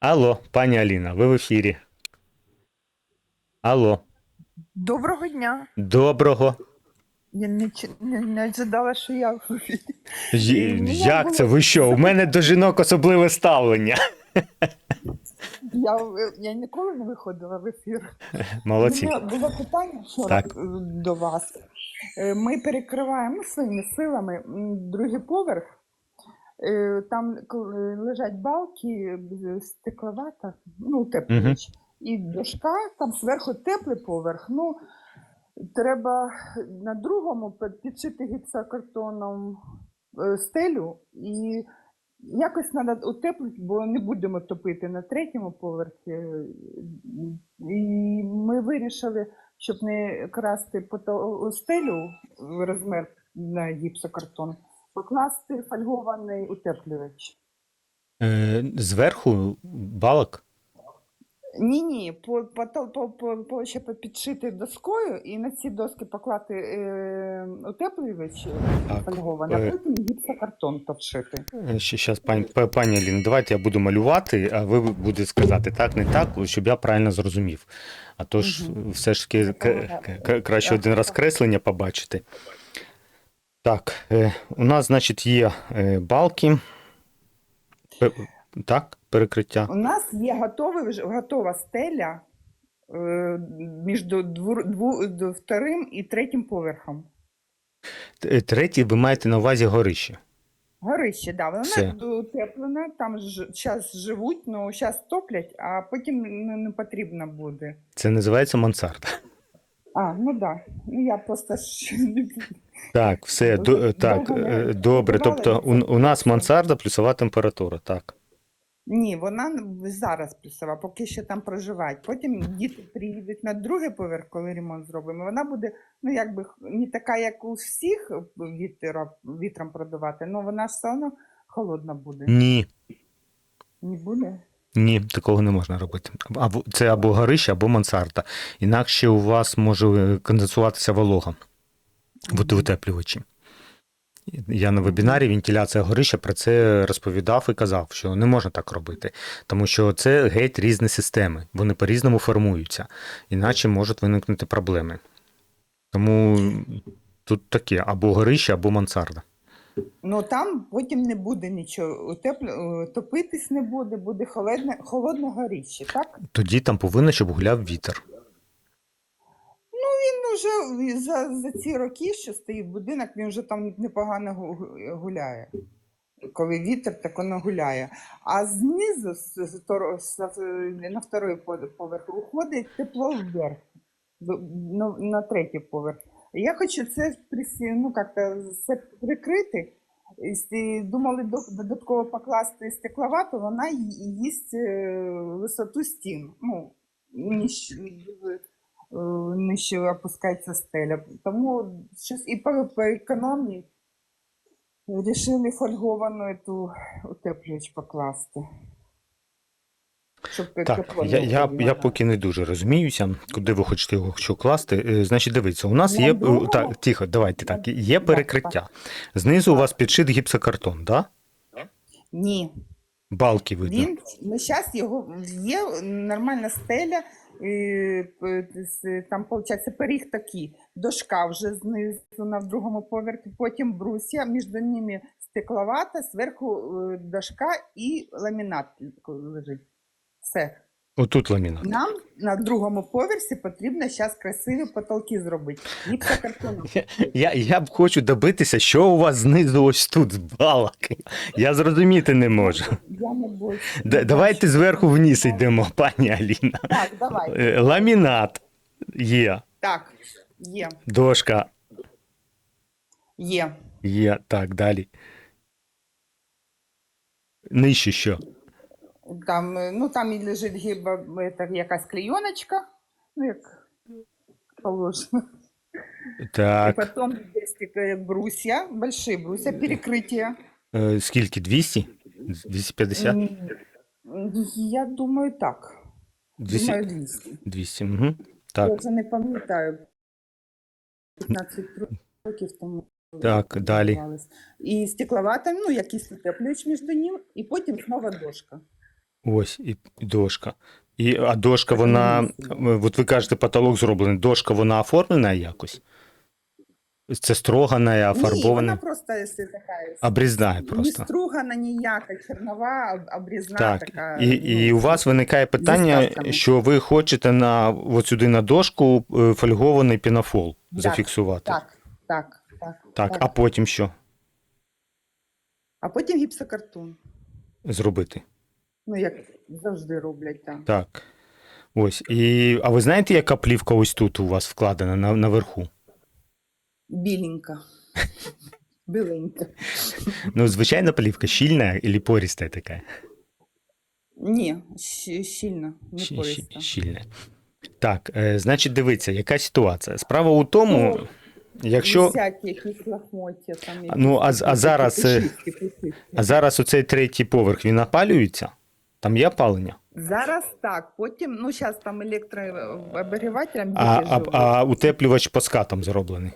Алло, пані Аліна, ви в ефірі. Алло, Доброго дня. доброго. Я не, чи- не, не ожидала, що я в ефірі. Ну, я Як це? Ви що? У мене до жінок особливе ставлення. Я, я ніколи не виходила в ефір. Молодці. У мене було питання вчора Так. е, до вас. Е, Ми перекриваємо своїми силами м, другий поверх. Е, Там коли лежать балки, е, стекловата, ну, утеплювач, і дошка, там зверху теплий поверх. Ну, треба на другому підшити гіпсокартоном е, стелю і якось треба утеплити, бо не будемо топити на третьому поверхі. І ми вирішили, щоб не красти стелю в розмір на гіпсокартон, покласти фольгований утеплювач. Е, зверху балок. Ні, ні, по, по, по, по, по, ще підшити доскою і на ці доски поклати е, утеплювач Так, фольгований, е. а потім гіпсокартон повшити. Зараз, пані, па- пані Аліна, давайте я буду малювати, а ви будете сказати так, не так, щоб я правильно зрозумів. А то ж все ж таки к- к- краще один раз креслення побачити. Так, е, у нас, значить, є е, балки. Так, перекриття. У нас є готовий, готова стеля е, між дву, дву, вторим і третім поверхом. Третій, ви маєте на увазі горище. Горище, да, вона Все. утеплена, там зараз живуть, але зараз топлять, а потім не, не потрібно буде. Це називається мансарда. А, ну. Да. Ну я просто ж не Так, все, до, Довго так, не е, добре. Тобто у, у нас мансарда плюсова температура, так. Ні, вона зараз плюсова, поки що там проживають. Потім діти приїдуть на другий поверх, коли ремонт зробимо. Вона буде, ну якби х- не така, як у всіх вітера, вітром продувати, але вона ж все одно холодна буде. Ні, Не буде? Ні, такого не можна робити. Або це або горище, або мансарда. Інакше у вас може е, конденсуватися волога в ут- утеплювачі. Я на вебінарі вентиляція горища про це розповідав і казав, що не можна так робити, тому що це геть різні системи, вони по-різному формуються, іначе можуть виникнути проблеми. Тому тут таке або горище, або мансарда. Ну там потім не буде нічого. Утеплю... е, Топитись не буде, буде холодне, холодне горіще, так? Тоді там повинно, щоб гуляв вітер. Ну Він вже за, за ці роки, що стоїть будинок, він вже там непогано гу- гу- гуляє. Коли вітер, так воно гуляє. А знизу, з, з, з, на второй поверх, виходить тепло вверх, на, на третій поверх. Я хочу це ну, це прикрити. Думали додатково покласти стекловату, вона їсть е, висоту стін. Ну, е, нижче опускається стеля. Тому щось і по, по економії вирішили фольговану эту утеплювач покласти. Щоб Так, я, я, я поки не дуже розуміюся, куди ви хочете його що класти. Е, Значить, дивіться, у нас На є. другому? Так, тихо, давайте так. Є перекриття. Знизу у вас підшит гіпсокартон, да? Ні, Балки видно. він ну, зараз його є нормальна стеля. е, Там, виходить, пиріг такий, дошка вже знизу на другому поверхі, потім брусья, між ними стекловата, зверху е, дошка і ламінат лежить. Все. Отут ламінат. Нам на другому поверсі потрібно зараз красиві потолки зробити. Гіпсокартоном. Я, я б хочу добитися, що у вас знизу ось тут з балок. Я зрозуміти не можу. Я не. Д- Давайте зверху вниз йдемо, пані Аліна. Так, давай. Е, Ламінат є, Так, є, дошка є. є. Так, далі. Нижче що? Там, е, ну, там і лежить гіба, якась клейоночка, ну, як положено. І потім десь брусья, большие брусья, перекриття. Е, Скільки? 200? 250? Я думаю, так. 200? Думаю, 200. 200. Угу. Я вже не пам'ятаю. 15 років тому. так, далі. І стекловата, ну, якийсь утеплювач між ним, і потім знову дошка. Ось, і і дошка. І, а дошка, вона, от ви кажете, потолок зроблений. Дошка, вона оформлена якось? Це строгана, Ні, вона просто якщо така Обрізна не просто. стругана ніяка, чернова, обрізна Так, така. і, і ну, у вас виникає питання, що ви хочете на от сюди на дошку е, фольгований пінофол Так, зафіксувати. Так, так, так. Так, а потім що А потім гіпсокартон. зробити? Ну, як завжди роблять там. Так. Ось. І, а ви знаєте, яка плівка ось тут у вас вкладена на, наверху? Біленька. Біленька. Ну, звичайна плівка, щільна або поріста така? Ні, щ- щільно, не пориста. Щільна. Так, е, значить, дивіться, яка ситуація. Справа у тому, Ну, якщо. Висять якісь лахмоття там. Ну, а а зараз, е, пушисті, пушисті. А зараз оцей третій поверх він опалюється? Там є опалення? Зараз так, потім, ну, зараз там електрообігрівателем А, а, а утеплювач по скатам зроблений.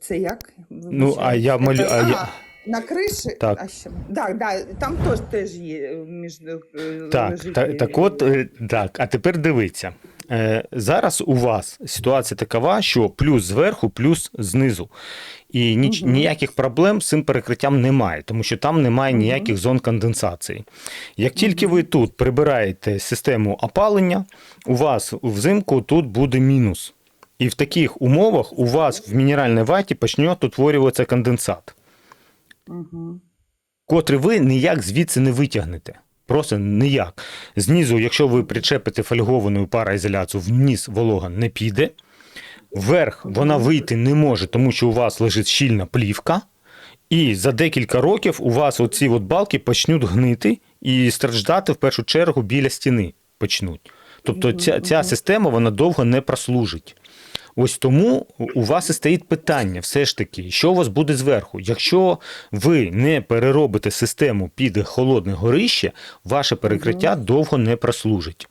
Це як? Ну, а я молю. Це- А я... На криші? Так. А ще... Так, да, там теж, теж є е, між е, Так, та, так от, е, так, а тепер дивіться. Е, зараз у вас ситуація такова, що плюс зверху, плюс знизу. І ніч, ніяких проблем з цим перекриттям немає, тому що там немає ніяких зон конденсації. Як тільки ви тут прибираєте систему опалення, у вас взимку тут буде мінус. І в таких умовах у вас в мінеральній ваті почне утворюватися конденсат. Котрий ви ніяк звідси не витягнете. Просто ніяк. Знизу, якщо ви причепите фольговану пароізоляцію, вниз волога не піде. Вверх вона вийти не може, тому що у вас лежить щільна плівка. І за декілька років у вас оці от балки почнуть гнити і страждати в першу чергу біля стіни почнуть. Тобто ця, ця система вона довго не прослужить. Ось тому у вас і стоїть питання, все ж таки, що у вас буде зверху. Якщо ви не переробите систему під холодне горище, ваше перекриття довго не прослужить.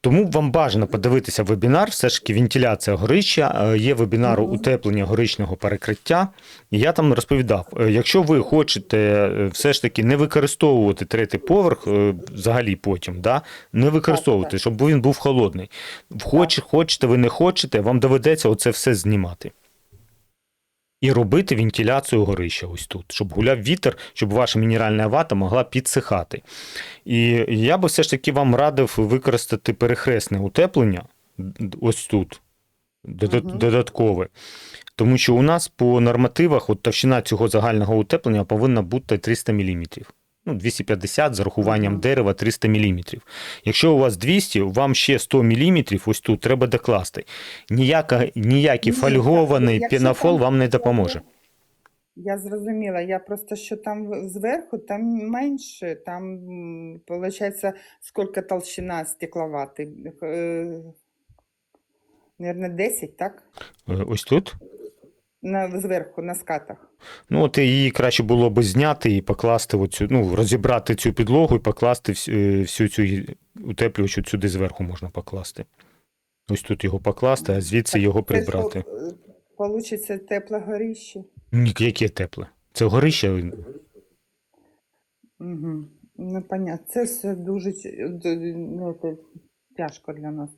Тому вам бажано подивитися вебінар, все ж таки вентиляція горища, е, є вебінар утеплення горичного перекриття. І я там розповідав: е, якщо ви хочете е, все ж таки не використовувати третій поверх, взагалі потім, да, не використовувати, щоб він був холодний. Хоч, хочете, ви не хочете, вам доведеться оце все знімати. І робити вентиляцію горища ось тут, щоб гуляв вітер, щоб ваша мінеральна вата могла підсихати. І я би все ж таки вам радив використати перехресне утеплення ось тут, додаткове. Тому що у нас по нормативах от товщина цього загального утеплення повинна бути 300 мм. Ну, 250 з урахуванням Мгм. дерева 300 мм. Якщо у вас 200, вам ще 100 мм ось тут треба докласти. Ніяка, ніякий Ні, фольгований якщо пінофол там- вам не допоможе. Я зрозуміла. Я просто що там зверху, там менше, там, виходить, скільки толщина стекловати? Е, Наверное, 10, так? Е, Ось тут. На, зверху, на скатах. Ну, от її краще було би зняти і покласти оцю, ну, розібрати цю підлогу і покласти всю, е, всю цю гі- утеплювач сюди зверху можна покласти. Ось тут його покласти, а звідси його прибрати. Получиться тепле горіще. Ні, яке тепле. Це горище. Угу. Ну, понятно. Це все дуже ну, це тяжко для нас.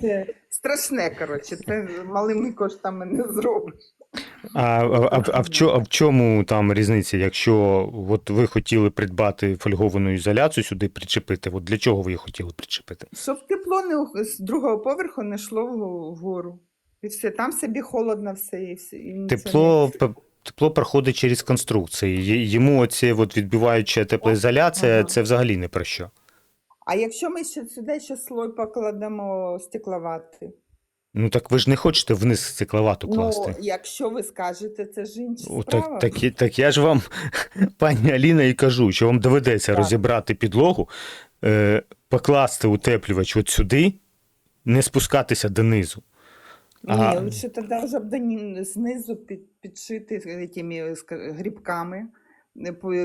Це, страшне, коротше. Це малими коштами не зробиш. А, а, а, в чо, а в чому там різниця, якщо от ви хотіли придбати фольговану ізоляцію сюди причепити? От для чого ви її хотіли причепити? Щоб тепло не з другого поверху не йшло вгору. І все, там собі холодно все. І все і Тепло, не- тепло проходить через конструкції. Йому от відбиваюча теплоізоляція, Ага. це взагалі не про що. А якщо ми ще сюди ще слой покладемо стекловати? Ну так ви ж не хочете вниз стекловату Ну, класти. якщо ви скажете, це ж інша справа. так, так, так я ж вам, пані Аліна, і кажу, що вам доведеться Так. розібрати підлогу, е, покласти утеплювач от сюди, не спускатися донизу. Ні, лучше тоді вже б знизу під, підшити тими грібками е, по-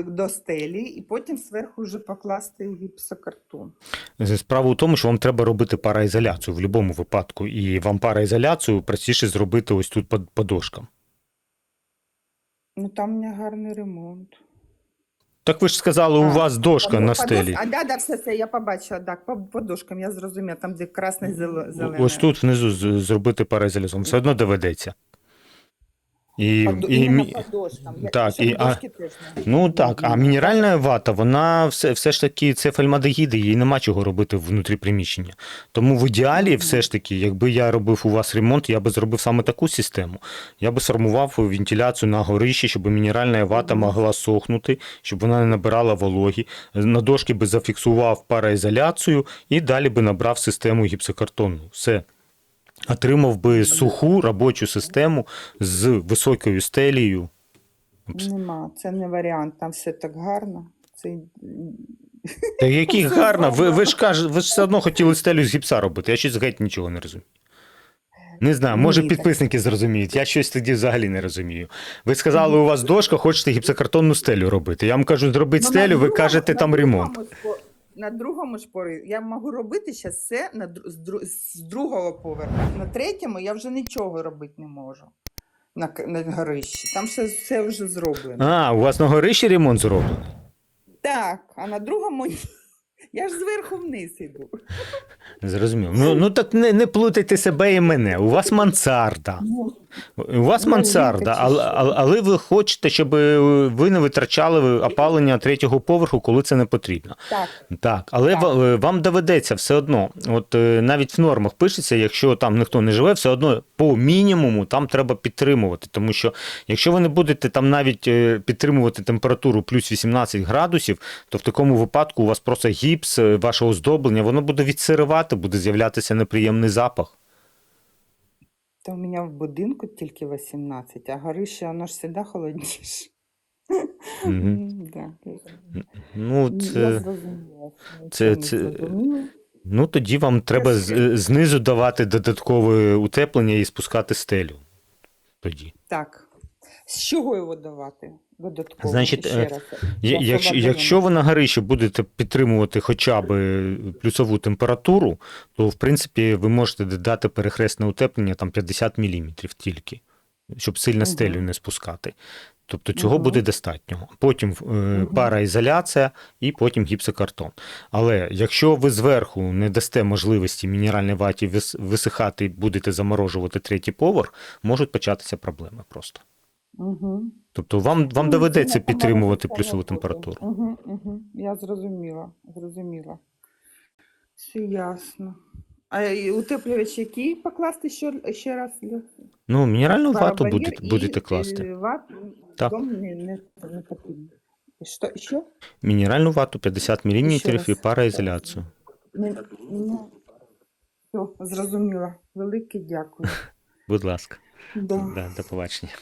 до стелі, і потім зверху вже покласти гіпсокартон. Справа у тому, що вам треба робити параізоляцію в будь-якому випадку, і вам параізоляцію простіше зробити ось тут по, по дошкам. Ну там у мене гарний ремонт. Так ви ж сказали, у А, вас дошка Там на стелі. А да, да, все, все, я побачила, так, по, по дошкам, я зрозуміла, там, де красний зеле- зелений. Ось тут внизу зробити параізолізом. Все одно доведеться. І, По, і. Я, так, і- а- Ну так, а мінеральна вата, вона все, все ж таки це фальмадегіди, їй нема чого робити внутрі приміщення. Тому в ідеалі, все ж таки, якби я робив у вас ремонт, я би зробив саме таку систему. Я би сформував вентиляцію на горищі, щоб мінеральна вата могла сохнути, щоб вона не набирала вологі. На дошки би зафіксував параізоляцію і далі би набрав систему гіпсокартонну. Все. Отримав би суху робочу систему з високою стелею. Нема, це не варіант, там все так гарно. Це... Та який гарно, ви, ви ж кажете, ви ж все одно хотіли стелю з гіпса робити. Я щось геть нічого не розумію. Не знаю, може Ні, так- підписники зрозуміють, я щось тоді взагалі не розумію. Ви сказали, у вас дошка, хочете гіпсокартонну стелю робити. Я вам кажу, зробити Ну, стелю, ви кажете, там ремонт. На другому ж порі я можу робити ще все на, з, дру- з другого поверху. На третьому я вже нічого робити не можу. На, на горищі. Там все, все вже зроблено. А, у вас на горищі ремонт зроблений? Так, а на другому ні. Я ж зверху вниз іду. Зрозумів. Ну, ну так не, не плутайте себе і мене. У вас мансарда. У вас Ну, мансарда, але, але, але ви хочете, щоб ви не витрачали опалення третього поверху, коли це не потрібно. Так, Так, але Так. е, вам доведеться все одно. От е, навіть в нормах пишеться, якщо там ніхто не живе, все одно по мінімуму там треба підтримувати. Тому що якщо ви не будете там навіть е, підтримувати температуру плюс 18 градусів, то в такому випадку у вас просто гіпс, е, ваше оздоблення, воно буде відсиривати, буде з'являтися неприємний запах. То у мене в будинку тільки 18, а горище, воно ж завжди холодніше. Мгм. Да, Ну, Я це, зрозуміла. це- Це, це- зрозуміла. ну тоді вам треба з- е, знизу давати додаткове утеплення і спускати стелю. Тоді. Так. З чого його давати? Додатково. Значить, ще е, раз. Якщо, якщо ви на горищі будете підтримувати хоча б плюсову температуру, то в принципі ви можете додати перехресне утеплення там 50 мм тільки, щоб сильно Мгм. стелю не спускати. Тобто цього Мгм. буде достатньо. Потім е, параізоляція і потім гіпсокартон. Але якщо ви зверху не дасте можливості мінеральній ваті висихати і будете заморожувати третій поверх, можуть початися проблеми просто. Угу. Тобто вам, вам Ну, доведеться підтримувати плюсову температуру. Угу, угу. Я зрозуміла, зрозуміла. Все ясно. А утеплювач який покласти ще, ще раз? Ну, мінеральну вату будете, будете класти. Ват, Так. не, не, не. Що, що? Мінеральну вату 50 мм і параізоляцію. Не, ну, все, зрозуміла. Велике дякую. Будь ласка, Да. да, до побачення.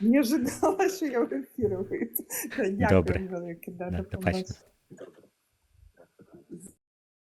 Не ожидала, що я в ефірі вийду. Дякую Добре. велике. Да, Да, до побачення.